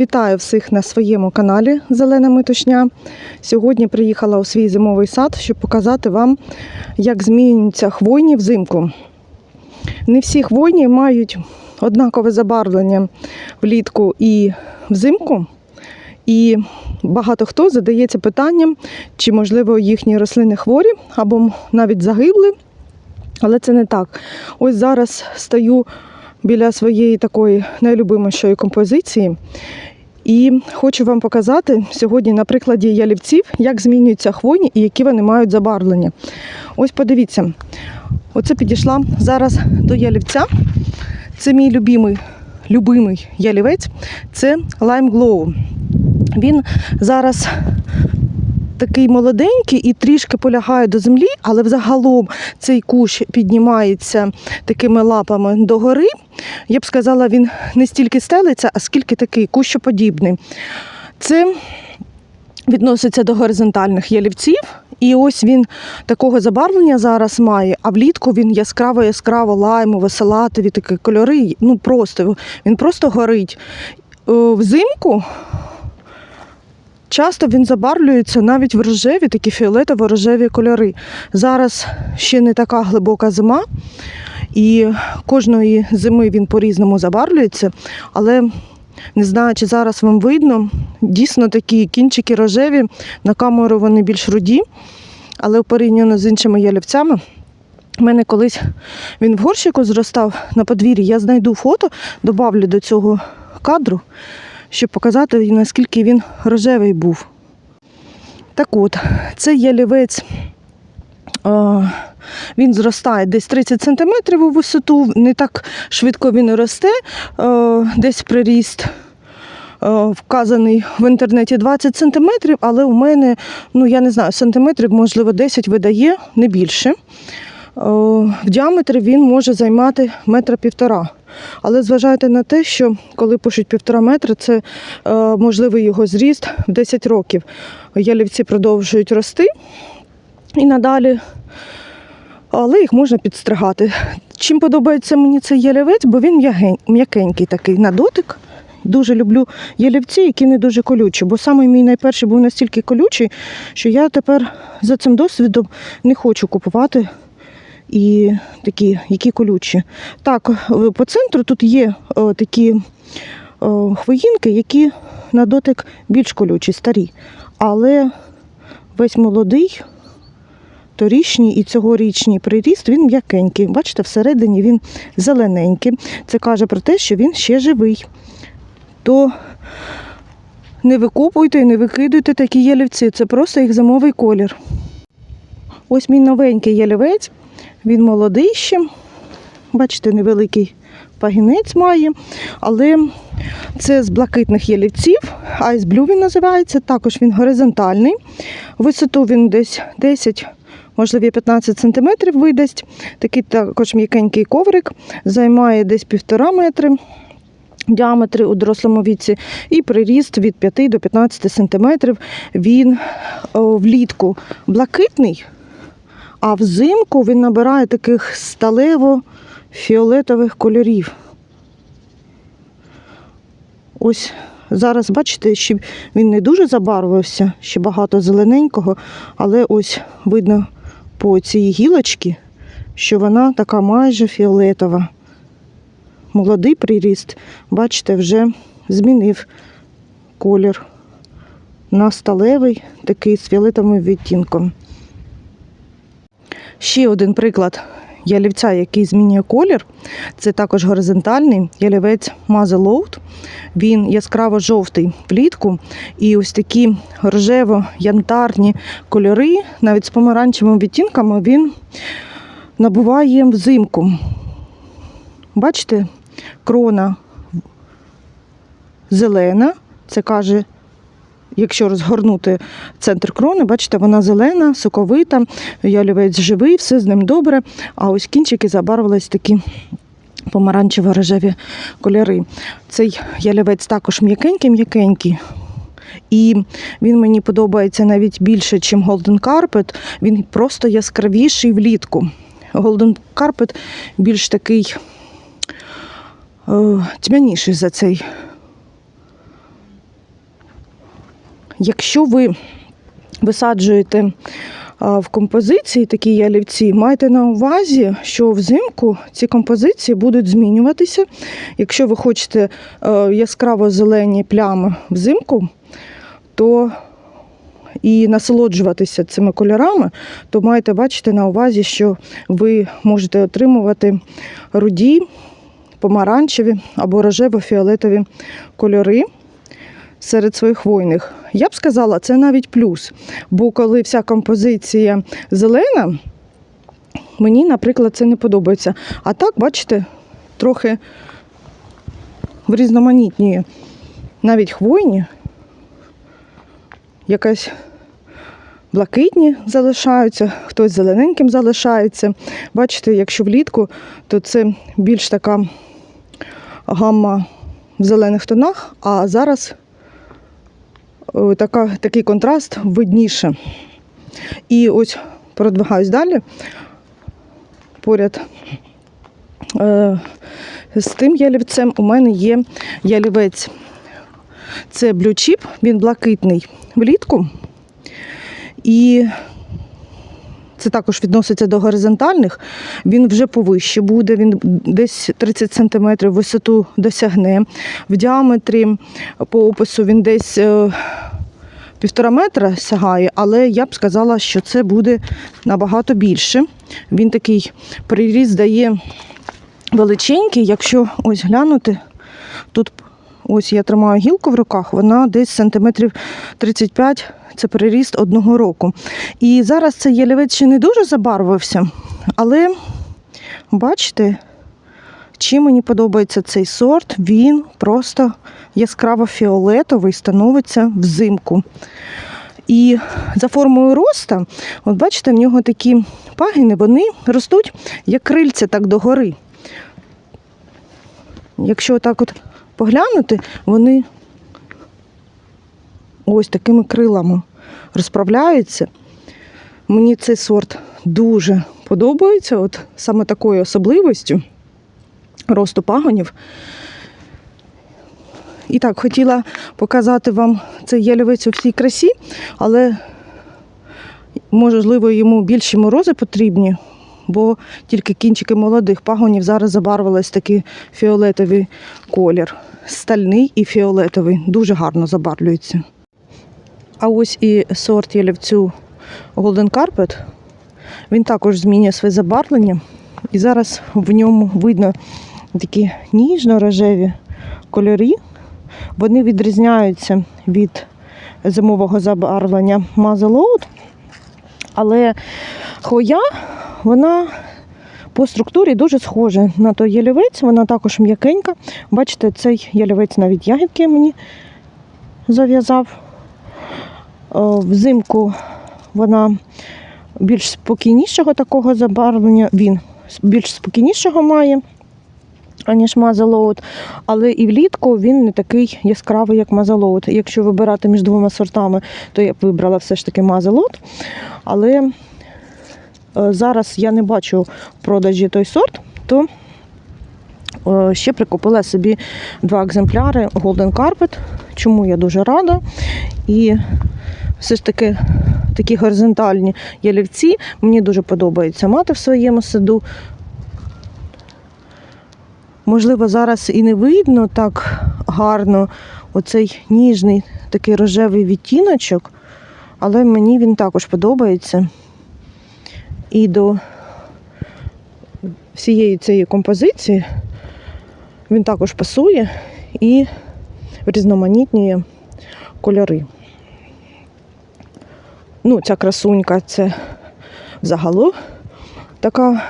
Вітаю всіх на своєму каналі Зелена Митушня. Сьогодні приїхала у свій зимовий сад, щоб показати вам, як змінюються хвойні взимку. Не всі хвойні мають однакове забарвлення влітку і взимку. І багато хто задається питанням, чи можливо їхні рослини хворі або навіть загибли. Але це не так. Ось зараз стою біля своєї такої найлюбимішої композиції. І хочу вам показати сьогодні на прикладі ялівців, як змінюються хвойні і які вони мають забарвлення. Ось подивіться, оце підійшла зараз до ялівця. Це мій любимий, любимий ялівець, це Lime Glow. Він зараз такий молоденький і трішки полягає до землі, але взагалом цей кущ піднімається такими лапами догори. Я б сказала, він не стільки стелиться, а скільки такий кущоподібний. Це відноситься до горизонтальних ялівців. І ось він такого забарвлення зараз має, а влітку він яскраво яскраво лаймове, салатові такі кольори. Ну просто він просто горить. Е, Взимку Часто він забарвлюється навіть в рожеві, такі фіолетово-рожеві кольори. Зараз ще не така глибока зима, і кожної зими він по-різному забарвлюється, але не знаю, чи зараз вам видно, дійсно такі кінчики рожеві, на камеру вони більш руді, але порівняно з іншими ялівцями. У мене колись він в горщику зростав на подвір'ї. Я знайду фото, добавлю до цього кадру щоб показати, наскільки він рожевий був. Так от, цей ялівець, він зростає десь 30 см у висоту, не так швидко він росте, десь приріст. Вказаний в інтернеті 20 см, але у мене, ну я не знаю, сантиметрів, можливо, 10 видає, не більше. В діаметрі він може займати метра півтора. Але зважайте на те, що коли пишуть півтора метра, це е, можливий його зріст в 10 років. Ялівці продовжують рости і надалі, але їх можна підстригати. Чим подобається мені цей ялівець, бо він м'якенький такий на дотик. Дуже люблю ялівці, які не дуже колючі, бо саме мій найперший був настільки колючий, що я тепер за цим досвідом не хочу купувати і такі, які колючі. Так, по центру тут є е, такі е, хвоїнки, які на дотик більш колючі, старі. Але весь молодий, торічній і цьогорічній приріст, він м'якенький. Бачите, всередині він зелененький. Це каже про те, що він ще живий. То не викопуйте і не викидуйте такі ялівці, це просто їх зимовий колір. Ось мій новенький ялівець. Він молодий ще. Бачите, невеликий пагінець має. Але це з блакитних ялівців. Ice Blue він називається. Також він горизонтальний. Висоту він десь 10, можливо, 15 см видасть. Такий також м'якенький коврик. Займає десь півтора метри. Діаметри у дорослому віці і приріст від 5 до 15 см. Він о, влітку блакитний, а взимку він набирає таких сталево-фіолетових кольорів. Ось зараз, бачите, ще він не дуже забарвився, ще багато зелененького, але ось видно по цій гілочці, що вона така майже фіолетова. Молодий приріст, бачите, вже змінив колір на сталевий, такий з фіолетовим відтінком. Ще один приклад ялівця, який змінює колір. Це також горизонтальний ялівець Мазелоут. Він яскраво жовтий влітку. І ось такі рожево-янтарні кольори, навіть з помаранчевими відтінками, він набуває взимку. Бачите, крона зелена, це каже Якщо розгорнути центр крони, бачите, вона зелена, соковита, ялівець живий, все з ним добре. А ось кінчики забарвились такі помаранчево-рожеві кольори. Цей ялівець також м'якенький-м'якенький. І він мені подобається навіть більше, ніж Golden Carpet. Він просто яскравіший влітку. Golden Carpet більш такий е, тьмяніший за цей якщо ви висаджуєте в композиції такі ялівці, майте на увазі, що взимку ці композиції будуть змінюватися. Якщо ви хочете е, яскраво зелені плями взимку, то і насолоджуватися цими кольорами, то маєте бачити на увазі, що ви можете отримувати руді, помаранчеві або рожево-фіолетові кольори серед своїх хвойних. Я б сказала, це навіть плюс. Бо коли вся композиція зелена, мені, наприклад, це не подобається. А так, бачите, трохи в навіть хвойні, якась блакитні залишаються, хтось зелененьким залишається. Бачите, якщо влітку, то це більш така гамма в зелених тонах, а зараз така, такий контраст видніше. І ось продвигаюсь далі. Поряд е, з тим ялівцем у мене є ялівець. Це блючіп, він блакитний влітку. І це також відноситься до горизонтальних. Він вже повище буде, він десь 30 см висоту досягне. В діаметрі по опису він десь е, півтора метра сягає, але я б сказала, що це буде набагато більше. Він такий приріст дає величенький, якщо ось глянути, тут ось я тримаю гілку в руках, вона десь сантиметрів 35 це приріст одного року. І зараз цей ялівець ще не дуже забарвився, але бачите, чим мені подобається цей сорт, він просто яскраво фіолетовий становиться взимку. І за формою роста, от бачите, в нього такі пагини, вони ростуть як крильця так догори. Якщо так от поглянути, вони ось такими крилами розправляються. Мені цей сорт дуже подобається, от саме такою особливістю росту пагонів. І так, хотіла показати вам цей ялівець у всій красі, але можливо йому більші морози потрібні, бо тільки кінчики молодих пагонів зараз забарвились такий фіолетовий колір. Стальний і фіолетовий. Дуже гарно забарвлюється. А ось і сорт ялівцю Golden Carpet. Він також змінює своє забарвлення. І зараз в ньому видно такі ніжно-рожеві кольори. Вони відрізняються від зимового забарвлення Мазелоуд. Але хвоя, вона по структурі дуже схожа на той ялівець, вона також м'якенька. Бачите, цей ялівець навіть ягідки мені зав'язав. Взимку вона більш спокійнішого такого забарвлення, він більш спокійнішого має, аніж мазалоут. Але і влітку він не такий яскравий, як мазалоут. Якщо вибирати між двома сортами, то я б вибрала все ж таки мазалоут. Але е, зараз я не бачу в продажі той сорт, то е, ще прикупила собі два екземпляри Golden Carpet, чому я дуже рада. І все ж таки такі горизонтальні ялівці мені дуже подобається мати в своєму саду. Можливо, зараз і не видно так гарно оцей ніжний такий рожевий відтіночок, але мені він також подобається. І до всієї цієї композиції він також пасує і різноманітнює кольори. Ну, ця красунька це взагалу така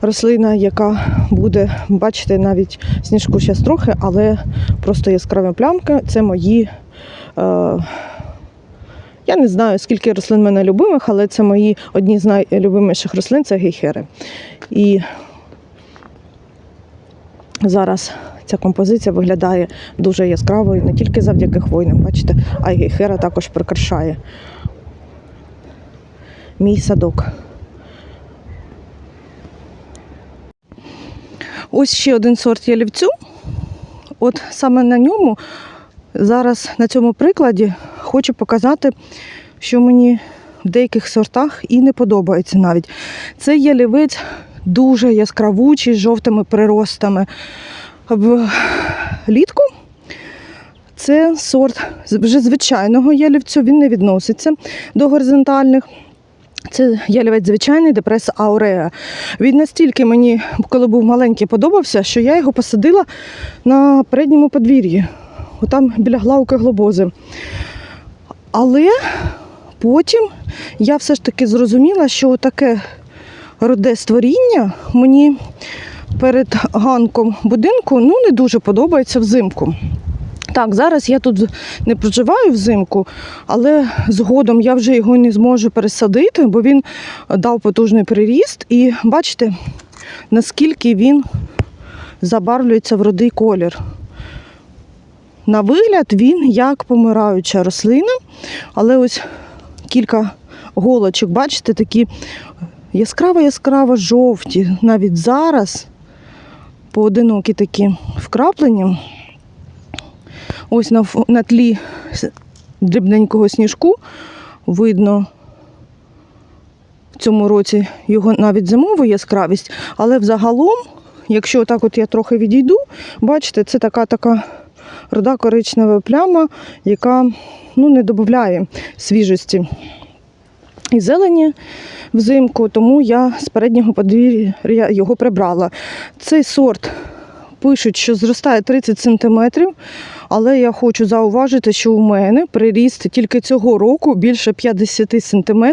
рослина, яка буде, бачите, навіть сніжку зараз трохи, але просто яскраві плямки. Це мої. Е, я не знаю, скільки рослин в мене любимих, але це мої одні з найлюбиміших рослин це гейхери. І зараз ця композиція виглядає дуже яскравою не тільки завдяки хвойним, бачите, а й гейхера також прикрашає мій садок. Ось ще один сорт ялівцю. От саме на ньому Зараз на цьому прикладі хочу показати, що мені в деяких сортах і не подобається навіть. Це ялівець дуже яскравучий з жовтими приростами. Влітку це сорт вже звичайного ялівцю, він не відноситься до горизонтальних. Це ялівець звичайний депрес ауреа. Він настільки мені, коли був маленький, подобався, що я його посадила на передньому подвір'ї, отам біля главки глобози. Але потім я все ж таки зрозуміла, що таке роде створіння мені перед ганком будинку ну, не дуже подобається взимку. Так, зараз я тут не проживаю взимку, але згодом я вже його не зможу пересадити, бо він дав потужний приріст. І бачите, наскільки він забарвлюється в рудий колір. На вигляд він як помираюча рослина, але ось кілька голочок, бачите, такі яскраво-яскраво жовті. Навіть зараз поодинокі такі вкраплення. Ось на, на тлі дрібненького сніжку видно в цьому році його навіть зимову яскравість, але взагалом, якщо так от я трохи відійду, бачите, це така така руда коричнева пляма, яка ну, не додає свіжості і зелені взимку, тому я з переднього подвір'я його прибрала. Цей сорт пишуть, що зростає 30 см, але я хочу зауважити, що у мене приріст тільки цього року більше 50 см,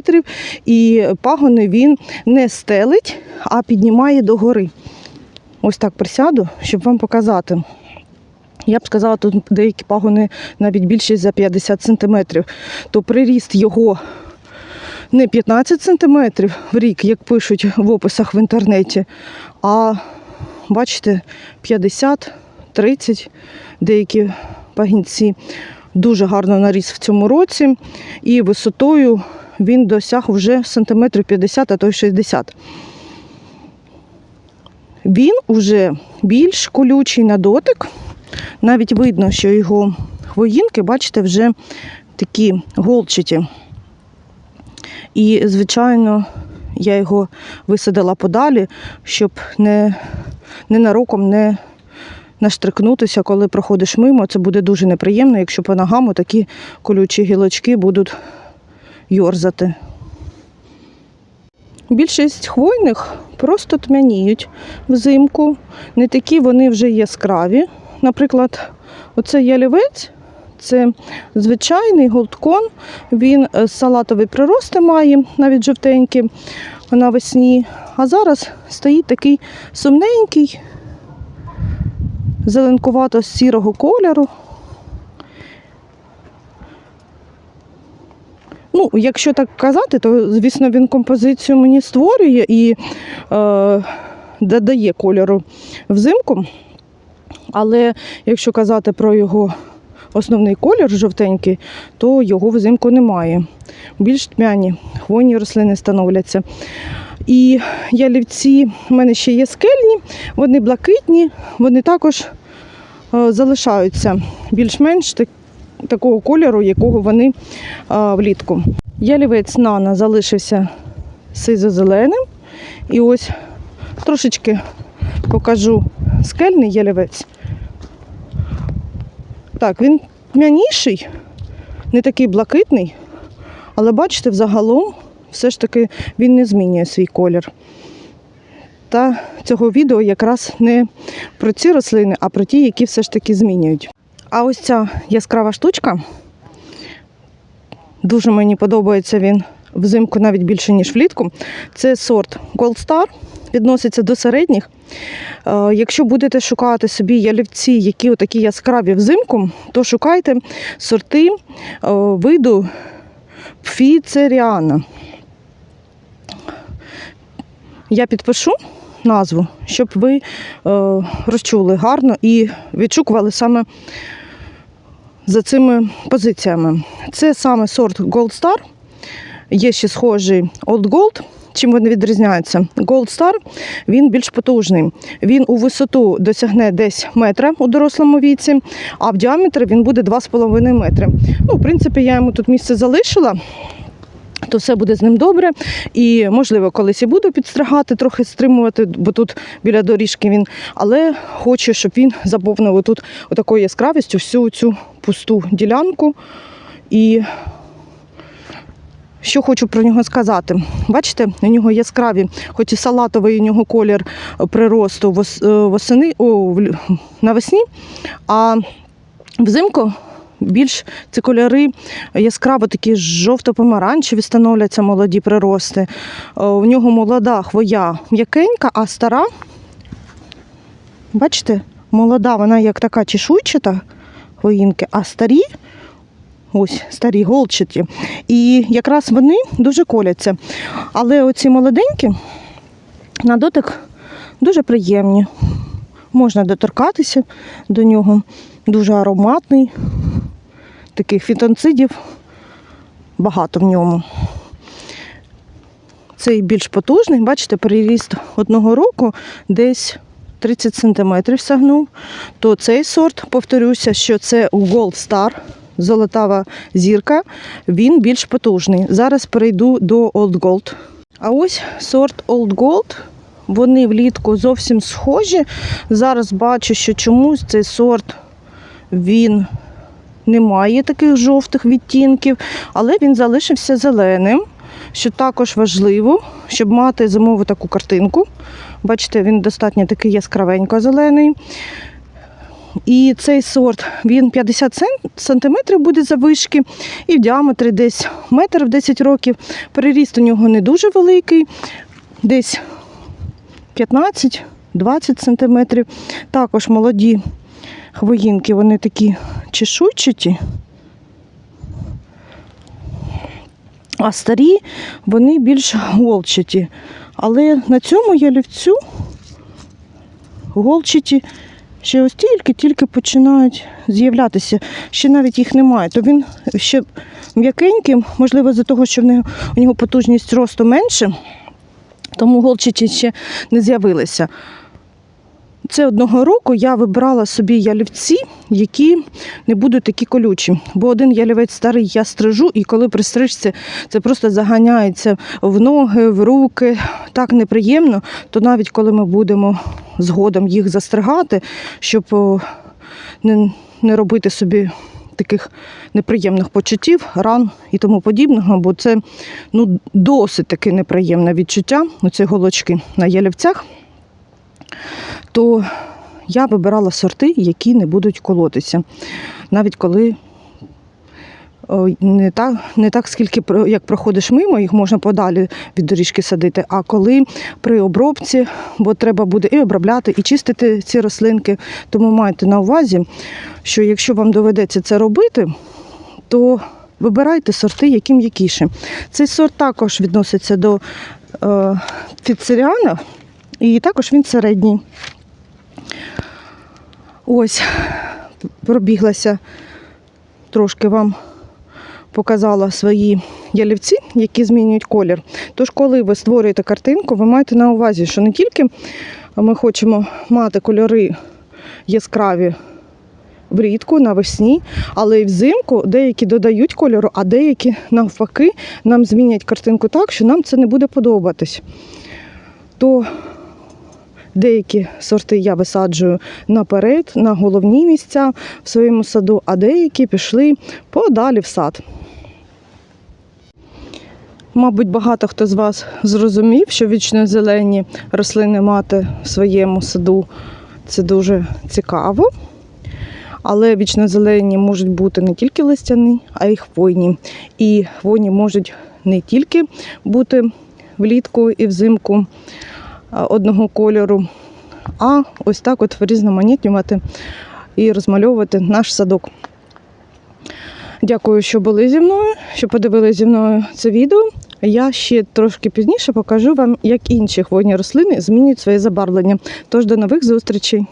і пагони він не стелить, а піднімає догори. Ось так присяду, щоб вам показати. Я б сказала, тут деякі пагони навіть більше за 50 см. То приріст його не 15 см в рік, як пишуть в описах в інтернеті, а бачите, 50, 30 деякі пагінці. Дуже гарно наріс в цьому році, і висотою він досяг вже сантиметрів 50, а то й 60. Він уже більш колючий на дотик. Навіть видно, що його хвоїнки, бачите, вже такі голчаті. І, звичайно, я його висадила подалі, щоб не, ненароком не наштрикнутися, коли проходиш мимо. Це буде дуже неприємно, якщо по ногам такі колючі гілочки будуть йорзати. Більшість хвойних просто тьмяніють взимку. Не такі вони вже яскраві. Наприклад, оцей ялівець це звичайний голдкон. Він е, салатові прирости має, навіть жовтенькі навесні. А зараз стоїть такий сумненький, зеленкувато сірого кольору. Ну, якщо так казати, то звісно він композицію мені створює і е, додає кольору взимку. Але якщо казати про його основний колір жовтенький, то його взимку немає. Більш тьмяні хвойні рослини становляться. І ялівці в мене ще є скельні, вони блакитні, вони також е, залишаються більш-менш так, такого кольору, якого вони е, влітку. Ялівець Нана залишився сизо-зеленим. І ось трошечки покажу скельний ялівець. Так, він тьмяніший, не такий блакитний, але бачите, взагалом все ж таки він не змінює свій колір. Та цього відео якраз не про ці рослини, а про ті, які все ж таки змінюють. А ось ця яскрава штучка, дуже мені подобається він взимку навіть більше, ніж влітку. Це сорт Gold Star, відноситься до середніх. Е, Якщо будете шукати собі ялівці, які такі яскраві взимку, то шукайте сорти е, виду Пфіцеріана. Я підпишу назву, щоб ви е, розчули гарно і відшукували саме за цими позиціями. Це саме сорт Gold Star. Є ще схожий Old Gold чим вони відрізняються? Gold Star він більш потужний. Він у висоту досягне десь метра у дорослому віці, а в діаметрі він буде 2,5 метри. Ну, в принципі, я йому тут місце залишила. То все буде з ним добре. І, можливо, колись і буду підстригати, трохи стримувати, бо тут біля доріжки він. Але хочу, щоб він заповнив тут отакою яскравістю всю цю пусту ділянку. І що хочу про нього сказати. Бачите, у нього яскраві, хоч і салатовий у нього колір приросту е, восени, о, навесні, а взимку більш ці кольори яскраво такі жовто-помаранчеві становляться молоді прирости. Е, У нього молода хвоя м'якенька, а стара, бачите, молода, вона як така чешуйчата хвоїнки, а старі, ось старі голчаті. І якраз вони дуже коляться. Але оці молоденькі на дотик дуже приємні. Можна доторкатися до нього. Дуже ароматний. Таких фітонцидів багато в ньому. Цей більш потужний, бачите, переріст одного року десь 30 см сягнув. То цей сорт, повторюся, що це Gold Star, золотава зірка, він більш потужний. Зараз перейду до Old Gold. А ось сорт Old Gold. Вони влітку зовсім схожі. Зараз бачу, що чомусь цей сорт він не має таких жовтих відтінків, але він залишився зеленим, що також важливо, щоб мати зимову таку картинку. Бачите, він достатньо такий яскравенько зелений. І цей сорт він 50 сен- сантиметрів буде завишки, і в діаметрі десь метр в 10 років. Переріст у нього не дуже великий, десь 15-20 сантиметрів. Також молоді хвоїнки, вони такі чешуйчаті. А старі вони більш голчаті. Але на цьому ялівцю голчаті ще ось тільки-тільки починають з'являтися. Ще навіть їх немає. То він ще м'якенький, можливо, за того, що в нього, у нього потужність росту менше, тому голчичі ще не з'явилися. Це одного року я вибрала собі ялівці, які не будуть такі колючі. Бо один ялівець старий я стрижу, і коли при стрижці це просто заганяється в ноги, в руки. Так неприємно, то навіть коли ми будемо згодом їх застригати, щоб не, не робити собі таких неприємних почуттів, ран і тому подібного, бо це ну, досить таке неприємне відчуття, оці голочки на ялівцях то я вибирала сорти, які не будуть колотися. Навіть коли не так, не так скільки як проходиш мимо, їх можна подалі від доріжки садити. А коли при обробці, бо треба буде і обробляти, і чистити ці рослинки. Тому майте на увазі, що якщо вам доведеться це робити, то вибирайте сорти, які м'якіші. Цей сорт також відноситься до е, фіцеріана, і також він середній. Ось, пробіглася трошки вам показала свої ялівці, які змінюють колір. Тож, коли ви створюєте картинку, ви маєте на увазі, що не тільки ми хочемо мати кольори яскраві влітку, навесні, але й взимку деякі додають кольору, а деякі навпаки нам змінять картинку так, що нам це не буде подобатись. То Деякі сорти я висаджую наперед, на головні місця в своєму саду, а деякі пішли подалі в сад. Мабуть, багато хто з вас зрозумів, що вічно зелені рослини мати в своєму саду це дуже цікаво. Але вічно зелені можуть бути не тільки листяні, а й хвойні. І хвойні можуть не тільки бути влітку і взимку одного кольору, а ось так от різноманітнювати і розмальовувати наш садок. Дякую, що були зі мною, що подивилися зі мною це відео. Я ще трошки пізніше покажу вам, як інші хвойні рослини змінюють своє забарвлення. Тож до нових зустрічей!